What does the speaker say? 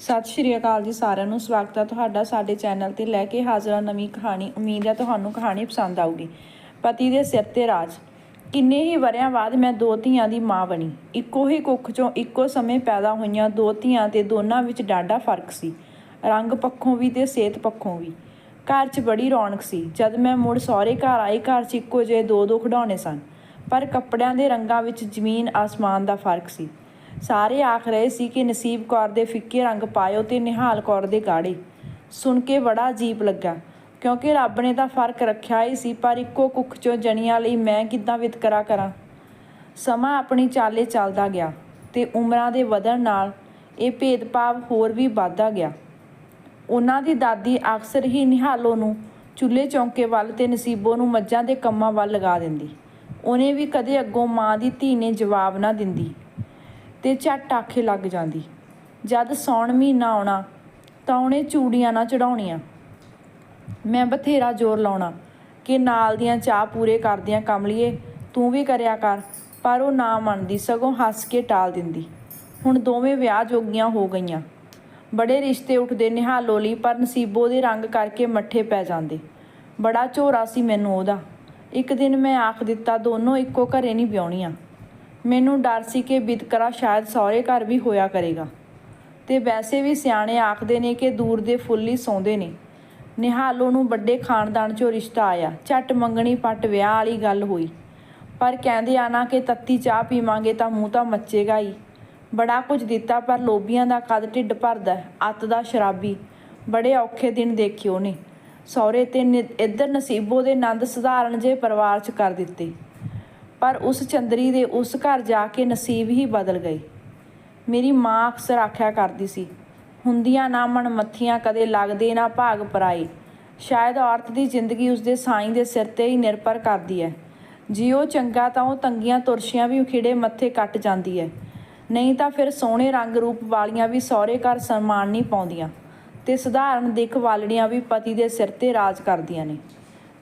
ਸਤਿ ਸ਼੍ਰੀ ਅਕਾਲ ਜੀ ਸਾਰਿਆਂ ਨੂੰ। ਸਵਾਗਤ ਹੈ ਤੁਹਾਡਾ ਸਾਡੇ ਚੈਨਲ ਤੇ ਲੈ ਕੇ ਹਾਜ਼ਰ ਹਾਂ ਨਵੀਂ ਕਹਾਣੀ। ਉਮੀਦ ਹੈ ਤੁਹਾਨੂੰ ਕਹਾਣੀ ਪਸੰਦ ਆਊਗੀ। ਪਤੀ ਦੇ ਸਿਰ ਤੇ ਰਾਜ। ਕਿੰਨੇ ਹੀ ਵਰਿਆਂ ਬਾਅਦ ਮੈਂ ਦੋ ਧੀਆਂ ਦੀ ਮਾਂ ਬਣੀ। ਇੱਕੋ ਹੀ ਕੁੱਖ ਚੋਂ ਇੱਕੋ ਸਮੇਂ ਪੈਦਾ ਹੋਈਆਂ ਦੋ ਧੀਆਂ ਤੇ ਦੋਨਾਂ ਵਿੱਚ ਡਾਢਾ ਫ਼ਰਕ ਸੀ। ਰੰਗ ਪੱਖੋਂ ਵੀ ਤੇ ਸਿਹਤ ਪੱਖੋਂ ਵੀ। ਘਰ 'ਚ ਬੜੀ ਰੌਣਕ ਸੀ। ਜਦ ਮੈਂ ਮੁੜ ਸਹੁਰੇ ਘਰ ਆਈ, ਘਰ 'ਚ ਇੱਕੋ ਜਿਹੇ ਦੋ ਦੋ ਖਿਡੌਣੇ ਸਨ। ਪਰ ਕੱਪੜਿਆਂ ਦੇ ਰੰਗਾਂ ਵਿੱਚ ਜ਼ਮੀਨ ਆਸਮਾਨ ਦਾ ਫ਼ਰਕ ਸੀ। ਸਾਰੇ ਆਖ ਰਹੇ ਸੀ ਕਿ ਨਸੀਬ ਕੌਰ ਦੇ ਫਿੱਕੇ ਰੰਗ ਪਾਇਓ ਤੇ ਨਿਹਾਲ ਕੌਰ ਦੇ ਗਾੜੇ। ਸੁਣ ਕੇ ਬੜਾ ਅਜੀਬ ਲੱਗਾ, ਕਿਉਂਕਿ ਰੱਬ ਨੇ ਤਾਂ ਫ਼ਰਕ ਰੱਖਿਆ ਹੀ ਸੀ, ਪਰ ਇੱਕੋ ਕੁੱਖ ਚੋਂ ਜਣੀਆਂ ਲਈ ਮੈਂ ਕਿੱਦਾਂ ਵਿਤਕਰਾ ਕਰਾਂ? ਸਮਾਂ ਆਪਣੀ ਚਾਲੇ ਚੱਲਦਾ ਗਿਆ ਤੇ ਉਮਰਾਂ ਦੇ ਵਧਣ ਨਾਲ ਇਹ ਭੇਦਭਾਵ ਹੋਰ ਵੀ ਵੱਧਦਾ ਗਿਆ। ਉਹਨਾਂ ਦੀ ਦਾਦੀ ਅਕਸਰ ਹੀ ਨਿਹਾਲੋ ਨੂੰ ਚੁੱਲ੍ਹੇ ਚੌਂਕੇ ਵੱਲ ਤੇ ਨਸੀਬੋ ਨੂੰ ਮੱਝਾਂ ਦੇ ਕੰਮਾਂ ਵੱਲ ਲਗਾ ਦਿੰਦੀ। ਉਹਨੇ ਵੀ ਕਦੇ ਅੱਗੋਂ ਮਾਂ ਦੀ ਧੀ ਨੇ ਜਵਾਬ ਨਾ ਦਿੰਦੀ। ਤੇ ਝੱਟ ਆਖੇ ਲੱਗ ਜਾਂਦੀ। ਜਦ ਸੌਣ ਮਹੀਨਾ ਆਉਣਾ, ਤਾਂ ਉਹਨੇ ਚੂੜੀਆਂ ਨਾ ਚੜਾਉਣੀਆਂ ਮੈਂ ਬਥੇਰਾ ਜ਼ੋਰ ਲਾਉਣਾ ਕਿ ਨਾਲ ਦੀਆਂ ਚਾਹ ਪੂਰੇ ਕਰਦਿਆਂ ਕਮਲੀਏ, ਤੂੰ ਵੀ ਕਰਿਆ ਕਰ, ਪਰ ਉਹ ਨਾ ਮੰਨਦੀ, ਸਗੋਂ ਹੱਸ ਕੇ ਟਾਲ ਦਿੰਦੀ। ਹੁਣ ਦੋਵੇਂ ਵਿਆਹ ਜੋਗੀਆਂ ਹੋ ਗਈਆਂ। ਬੜੇ ਰਿਸ਼ਤੇ ਉੱਠਦੇ ਨਿਹਾਲੋ ਲਈ, ਪਰ ਨਸੀਬੋ ਦੇ ਰੰਗ ਕਰਕੇ ਮੱਠੇ ਪੈ ਜਾਂਦੇ। ਬੜਾ ਝੋਰਾ ਸੀ ਮੈਨੂੰ ਉਹਦਾ। ਇੱਕ ਦਿਨ ਮੈਂ ਆਖ ਦਿੱਤਾ, ਦੋਨੋਂ ਇੱਕੋ ਘਰੇ ਨਹੀਂ ਵਿਆਹੁਣੀਆਂ। ਮੈਨੂੰ ਡਰ ਸੀ ਕਿ ਵਿਤਕਰਾ ਸ਼ਾਇਦ ਸਹੁਰੇ ਘਰ ਵੀ ਹੋਇਆ ਕਰੇਗਾ। ਤੇ ਵੈਸੇ ਵੀ ਸਿਆਣੇ ਆਖਦੇ ਨੇ ਕਿ ਦੂਰ ਦੇ ਫੁੱਲ ਹੀ ਸੌਂਦੇ ਨੇ। ਨਿਹਾਲੋ ਨੂੰ ਵੱਡੇ ਖਾਨਦਾਨ 'ਚੋਂ ਰਿਸ਼ਤਾ ਆਇਆ। ਝੱਟ ਮੰਗਣੀ ਪੱਟ ਵਿਆਹ ਵਾਲੀ ਗੱਲ ਹੋਈ। ਪਰ ਕਹਿੰਦੇ ਆ ਨਾ ਕਿ ਤੱਤੀ ਚਾਹ ਪੀਵਾਂਗੇ ਤਾਂ ਮੂੰਹ ਤਾਂ ਮੱਚੇਗਾ ਹੀ। ਬੜਾ ਕੁਝ ਦਿੱਤਾ ਪਰ ਲੋਭੀਆਂ ਦਾ ਕਦ ਢਿੱਡ ਭਰਦਾ ਅੱਤ ਦਾ ਸ਼ਰਾਬੀ। ਬੜੇ ਔਖੇ ਦਿਨ ਦੇਖਿਓ ਨੇ ਸਹੁਰੇ ਤੇ ਨਿ- ਇੱਧਰ ਨਸੀਬੋ ਦੇ ਨੰਦ ਸਧਾਰਨ ਜੇ ਪਰਿਵਾਰ 'ਚ ਕਰ ਦਿੱਤੇ। ਪਰ ਉਸ ਚੰਦਰੀ ਦੇ ਉਸ ਘਰ ਜਾ ਕੇ ਨਸੀਬ ਹੀ ਬਦਲ ਗਏ ਮੇਰੀ ਮਾਂ ਅਕਸਰ ਆਖਿਆ ਕਰਦੀ ਸੀ, ਹੁੰਦੀਆਂ ਨਾ ਮਨਮੱਥੀਆਂ ਕਦੇ ਲੱਗਦੇ ਨਾ ਭਾਗ ਪਰਾਏ। ਸ਼ਾਇਦ ਔਰਤ ਦੀ ਜ਼ਿੰਦਗੀ ਉਸਦੇ ਸਾਈਂ ਦੇ ਸਿਰ ਤੇ ਹੀ ਨਿਰਭਰ ਕਰਦੀ ਹੈ ਜੇ ਉਹ ਚੰਗਾ ਤਾਂ ਉਹ ਤੰਗੀਆਂ ਤੁਰਸ਼ੀਆਂ ਵੀ ਉਖਿੜੇ ਮੱਥੇ ਕੱਟ ਜਾਂਦੀ ਹੈ ਨਹੀਂ ਤਾਂ ਫਿਰ ਸੋਹਣੇ ਰੰਗ ਰੂਪ ਵਾਲੀਆਂ ਵੀ ਸਹੁਰੇ ਘਰ ਸਨਮਾਨ ਨਹੀਂ ਪਾਉਂਦੀਆਂ ਤੇ ਸਧਾਰਨ ਦਿੱਖ ਵਾਲੜੀਆਂ ਵੀ ਪਤੀ ਦੇ ਸਿਰ ਤੇ ਰਾਜ ਕਰਦੀਆਂ ਨੇ।